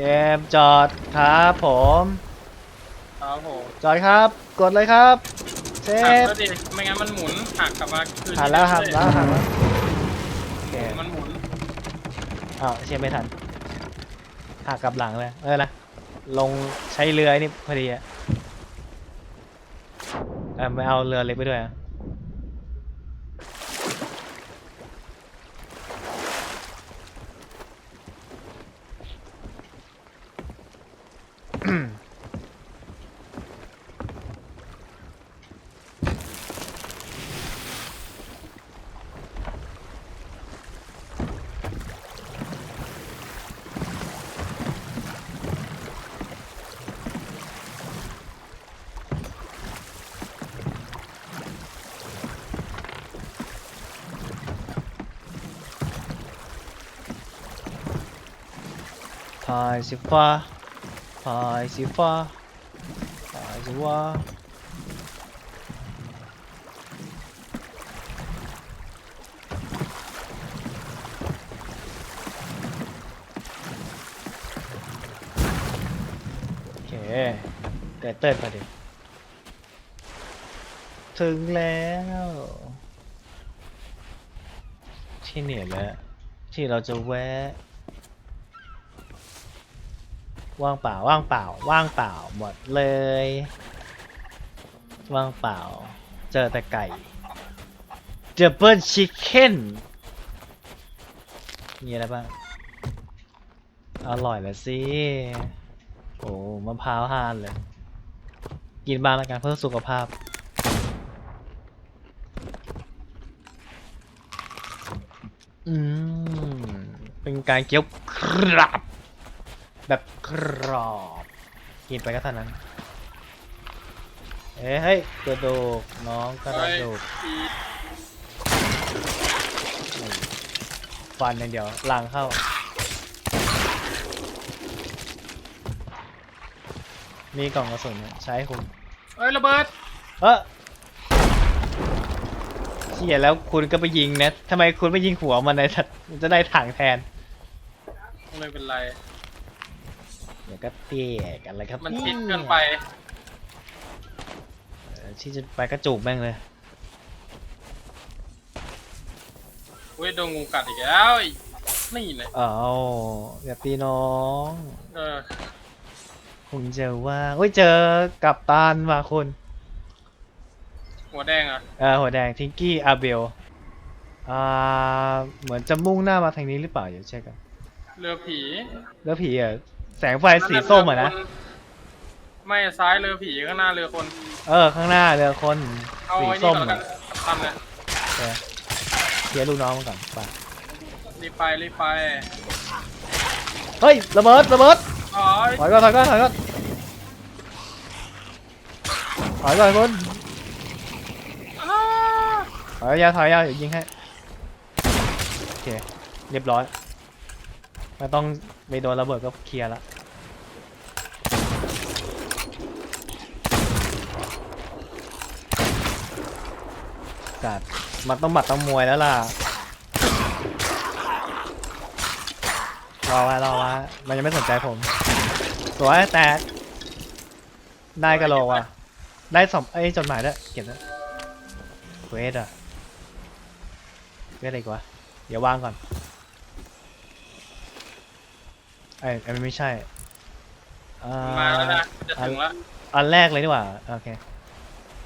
เต็มจอดครับผม ครับผมจอดครับ กดเลยครับ เซหักฟแล้วดิไม่งั้นมันหมุนหักกลับมาคืนหันแล้วหันที่แล้วหันแล้วโอเคมันหมุนอ้าวเชียร์ไม่ทันหักกลับหลังเลยเออนะลงใช้เรือไอ้นี่พอดีอะเออไม่เอาเรือเล็กไปด้วยอะ พายสีฟ้าพายสีฟ้าพายสีฟ้าโอเคเต้นเต้นมาดิถึงแล้วที่เหนี่ยแหละที่เราจะแวะ ว่างเปล่าว่างเปล่า ว่างเปล่าหมดเลย ว่างเปล่า เจอแต่ไก่เดบเบิลชิคเก้นมีอะไรบ้าง อร่อยเลยสิ โอ้มะพร้าวฮานเลย กินบ้างแล้วกันเพื่อสุขภาพอืม เป็นการเคี้ยวกรับ แบบกรอบกินไปก็เท่านั้น เอ้ยเฮ้ยกระดูกน้องกระเฮ้ยดูกอีฟันอย่างเดียวหลังเข้า มีกล่องกระสุนเนี่ยใช้ให้คุณเฮ้ยระเบิด เออเขี่ยแล้วคุณก็ไปยิงนะทำไมคุณไม่ยิงหัวมันในสัตว์มันจะได้ถังแทน ไม่เป็นไร เดี๋ยวก็เตี้ยกันเลยครับมันเยชิดเกินไปเออที่จะไปกระจูบแม่งเลย อุ้ยโดนงูกัดอีกแล้วอีกนี่เลยอ้าวอย่าตีน้อง เออคงเจอว่าเฮ้ยเจอกับตานว่ะคุณหัวแดงอะเออหัวแดงทิงกี้อาเบลอ่าเหมือนจะมุ่งหน้ามาทางนี้หรือเปล่าเดี๋ยวเช็คกันเรือผี แล้วผีอะ แสงไฟสีส้มอะนะ ไม่ซ้ายเรือผีข้างหน้าเรือคน เออ ข้างหน้าเรือคนเอาสีไอ้นี่ส้มก่อนแล้วกัอะนทำเนี่ยเออเคลียร์ลูกน้องมันก่อนไปรีบไปรีบไปเฮ้ยระเบิดระเบิดอ๋อถอยก่อนถอยก่อนถอยก่อนถอยก่อนคุณอ้าถอยยาวถอยยาวเดี๋ยวยิงให้โอเคเรียบร้อยไม่ต้อง ไปโดนระเบิดก็เคลียร์ละจัดมันต้องหมัดต้องมวยแล้วล่ะ รอว้รอว้มันยังไม่สนใจผมสวยแตก ได้กระโหลกว่ะ ได้สมไอ้ยจดหมายด้วยเก็บแล้วเควสอะเควสอะไรกวะเดี๋ยววางก่อน ไอ้ยอันนี้ไม่ใช่อ่ามาแล้วนะจะถึงแล้วอันแรกเลยดีกว่าโอเค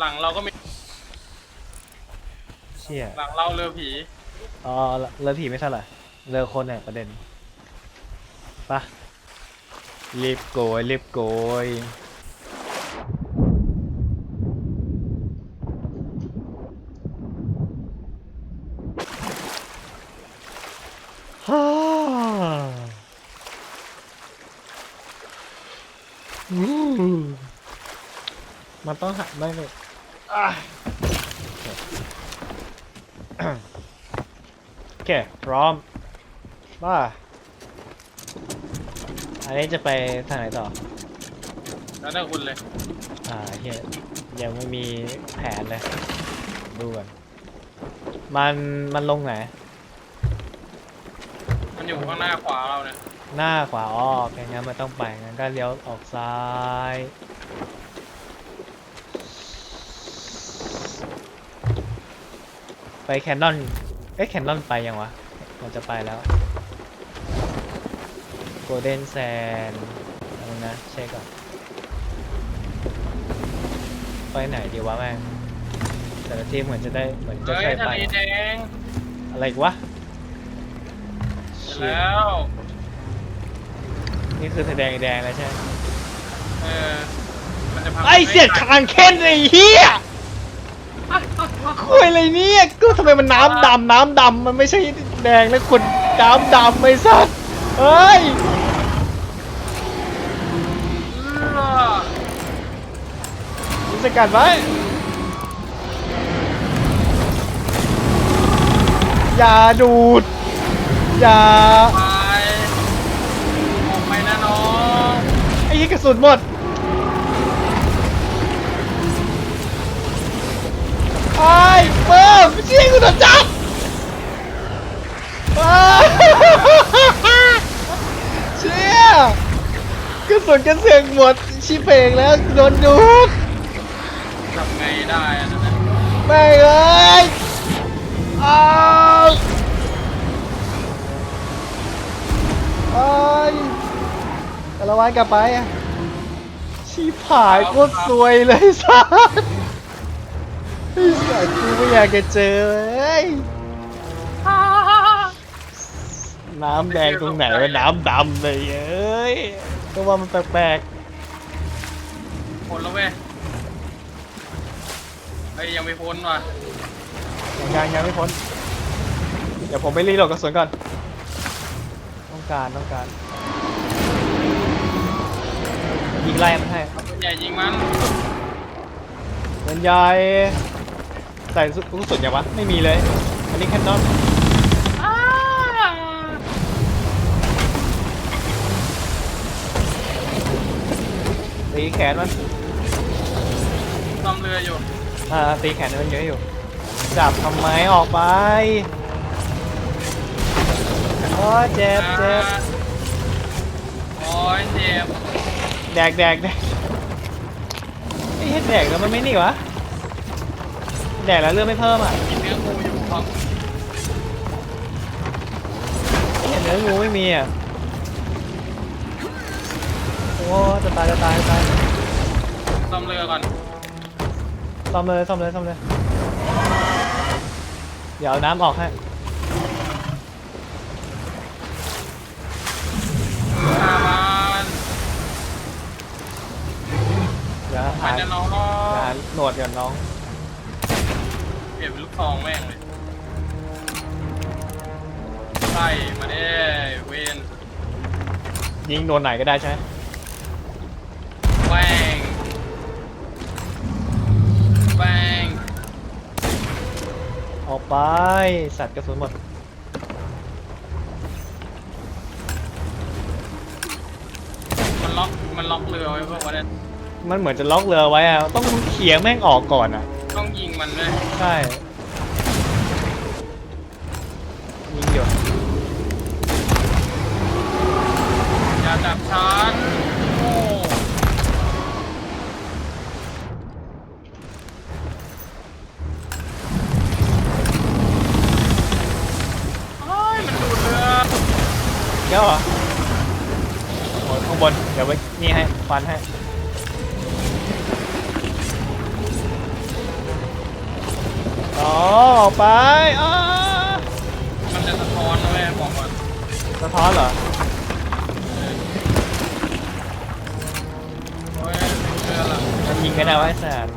หลังเราก็มีเชี่ยหลังเราเรือผีอ๋อเรือผีไม่เท่าไหร่เรือคนเนี่ยประเด็นปะรีบโกยรีบโกยฮ่าอืมมัน ต้องหักไม่เลยอะโอเค พร้อมว่าอันนี้จะไปทางไหนต่อ แล้วแต่คุณเลย อ่าเฮียยังไม่มีแผนเลย ดูก่อนมันมันลงไหน มันอยู่ข้างหน้าขวาเราเนี่ย หน้าขวาออกอย่างงั้นมันต้องไปงั้นก็เลี้ยวออกซ้าย ไปแคนนอนเอ๊ะแคนนอนไปยังวะมันจะไปแล้วโกลเด้นแซนอะไรนะเช็คก่อนไปไหนดีวะแม่งแต่ละทีมเหมือนจะได้เหมือนจะเฮ้เคยยทะไป เลแดงอะไรอีกวะเสร็จแล้วนี่คือแสดงแดงแล้วใช่ไหมเออมันจะพังไอเสียดคางเค้นไอ้เหี้ย คุยอะไรเนี่ยก็ทำไมมันน้ำดำน้ำดำมันไม่ใช่แดงแล้วคนน้ำดำไม่สัตว์เฮ้ยเออมีสกัดไว้อย่าดูด อย่าไปออกไปนะน้องไอ้ยี่กระสุนหมด ไอ้เฟิร์มเชี่ยกูโดนจับอ้าวเชี่ยกระสุนกระเสือกหมดชิเพลงแล้วโดนดูดทำไงได้อะนั่นน่ะแม่งเอ้ยอ้าวไอ้ยแต่ละวันกลับไปอะชีพหายโคตรซวยเลยสัสไอ้สัสกูไม่อยากจะเจอเลยน้ำแดงตรงไหนวะน้ำดำเลยเอ้ยก็ว่ามันแปลกพ้นแล้วเว้ยเฮ้ยยังไม่พ้นว่ะๆยังยังยังไม่พ้น เดี๋ยวผมไปรีโหลดกระสุนก่อน ต้องการต้องการยิงไล่มันให้ ปืนใหญ่ยิงมันเงินใหญ่ ใส่ลูกกระสุนยังวะ ไม่มีเลย อันนี้แค่นอนอ้าตีแขนมันซ่อมเรืออยู่ อ่าตีแขนมันเยอะอยู่จับทำไมออกไปโอ้ยเจ็บเจ็บโอ้ยเจ็บแดกแดกแดกไอ้เฮ็ดแดกแล้วมันไม่นี่วะ แดกแล้วเลือดไม่เพิ่มอะกินเนื้องูอยู่ครับไอ้เห็นเนื้องูไม่มีอะโอ้จะตายจะตายจะตายซ่อมเรือก่อนซ่อมเลยซ่อมเลยซ่อมเลยเดี๋ยวเอาน้ำออกให้ฆ่ามันเดี๋ยวไปหานะน้องหาหนวดก่อนน้อง เปลี่ยนเป็นลูกซองแม่งเลยไล่มาเด้เวนยิงโดนไหนก็ได้ใช่ไหมแป้งแป้งออกไป สัตว์กระสุนหมด มันล็อกมันล็อกเรือไว้เพราะว่าเนี่ยมันเหมือนจะล็อกเรือไว้อะต้องเขี่ยแม่งออกก่อนอะต้องยิง มันด้วยใช่ยิงอยู่อย่าจับฉันโอ้เฮ้ยมันดูดเรือเดี๋ยวเหรอโอ้ยข้างบน เดี๋ยวไว้นี่ให้ฟันให้ อ๋อออกไปอ้ามันจะสะท้อนนะแม่บอกก่อนสะท้อนเหรอเฮ้ยไม่เชื่อละมันยิงกันได้ไว้สัตว์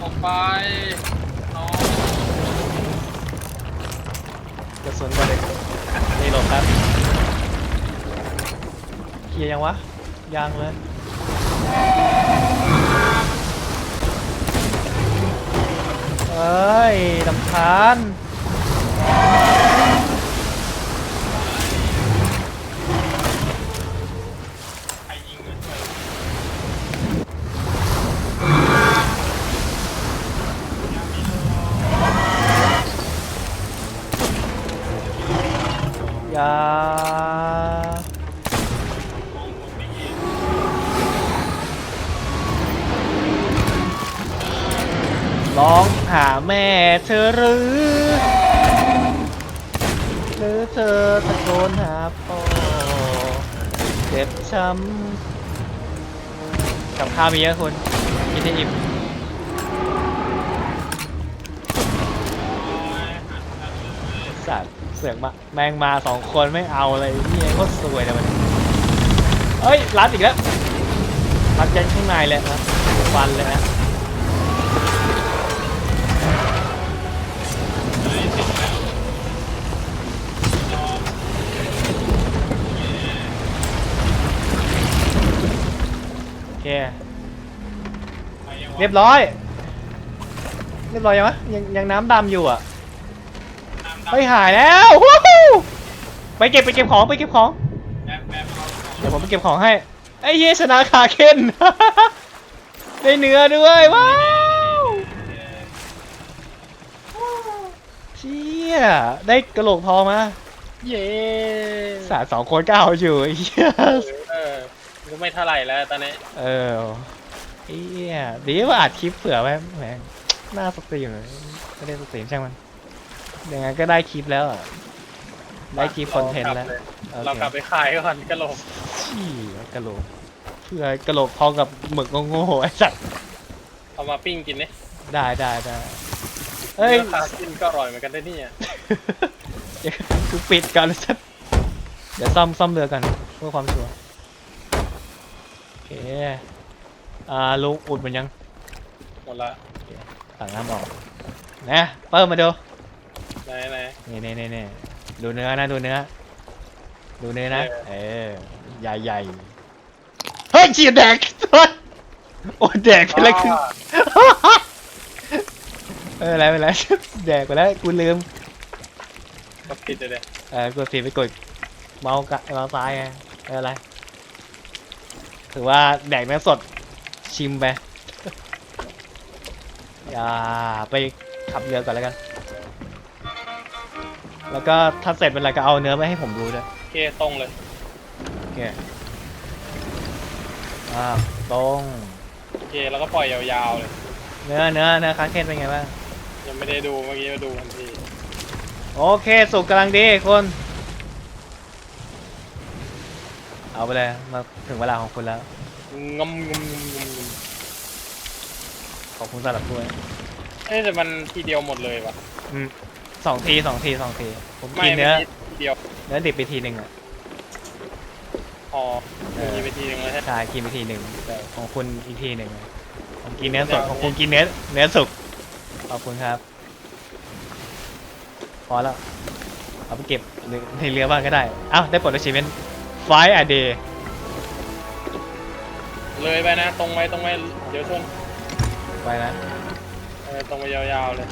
ออกไปน้องกระสุนก่อนเลยนี่หลบครับเคลียร์ยังวะ ยังเลยเอ้ยลำคาญ ร้องหาแม่เธอหรือ หรือเธอตะโกนหาพ่อเจ็บช้ำกับข้าวมีเยอะคุณกินได้อิ่มสัตว์เสือกมาแมงมาสองคนไม่เอาเลยนี่ก็สวยเลยมันเอ้ยรัดอีกแล้วรัดยันข้างในเลยนะฟันเลยนะ เคเรียบร้อย เรียบร้อยยังวะยังยังน้ำดำอยู่อะเฮ้ยหายแล้ววู้ฮู้ไปเก็บไปเก็บของไปเก็บของแอบแอบเอาเดี๋ยวผมไปเก็บของให้ไอ้เหี้ยชนะคาเคนได้เนื้อด้วยว้าวเชี่ยได้กระโหลกทองมา เย้สาสองคนก็เอาอยู่ไอ้เหี้ยเออ ก็ไม่เท่าไหร่แล้วตอนนี้เออไอ้เหี้ยดีว่าอัดคลิปเผื่อไว้แหมหน้าสตรีมเลยไม่ได้สตรีมช่างมันยังไงก็ได้คลิปแล้วอะได้คลิปคอนเทนต์แล้วเรากลับไปขายก่อนกระโหลกชี้กระโหลกเพื่อกระโหลกทองกับหมึกโง่ๆไอ้สัตว์เอามาปิ้งกินเนี่ยได้ได้ได้เฮ้ย ราคากินก็อร่อยเหมือนกันได้นี่อะเดี๋ยวกูปิดก่อนเลยสัตว์เดี๋ยวซ่อมซ่อมเรือกันเพื่อความชัวร์โอ เคอ่าลุงอุดมันยังหมดละสั่งน้ำออกนะเปิดมาดูไหนไหนนี่นี่นี่นี่ดูเนื้อนะดูเนื้อ ดูเนื้อนะเอเออใหญ่ใหญ่เฮ้ยเฉียดแดกโอ้แดกไปแล้วคือเอออะไรไปแล้วแดกไปแล้วกูลืมก็ผิดเลยเนี่ยเออกดผิดไปกดเมาส์กะเมาส์ซ้ายไงไม่เป็นไร ถือว่าแดกเนื้อสดชิมไปอย่าไปขับเรือก่อนแล้วกัน แล้วก็ถ้าเสร็จเป็นไรก็เอาเนื้อไปให้ผมดูด้วยโอเคตรงเลย โอเคอ่าตรงโอเคแล้วก็ปล่อยยาวๆเลย เนื้อเนื้อเนื้อคาเคนเป็นไงบ้างยังไม่ได้ดูเมื่อกี้มาดูทันที โอเค สุกกำลังดีคุณ เอาไปเลยมาถึงเวลาของคุณแล้ว งมงมงมงมงมขอบคุณสำหรับด้วยเอ้ยแต่มันทีเดียวหมดเลยว่ะอืมสองทีสองทีสองที ผมไม่กินเนื้อมื่กี้ทีเดียวเนื้อดิบไปทีหนึ่งอะพอมีไปทีนึงแล้วใช่ไหมใช่กินไปทีหนึ่งแต่ของคุณอีกทีหนึ่งอะผมกินเนื้อสดของคุณกินเนื้อเนื้อสุกขอบคุณครับ พอแล้วเอาไปเก็บในในเรือบ้างก็ได้ เอ้าได้ปลดอาชีพเป็น ไฟอะเดย์เลยไปนะ ตรงไปตรงไปเดี๋ยวชนไปนะ เออตรงไปยาวๆเลย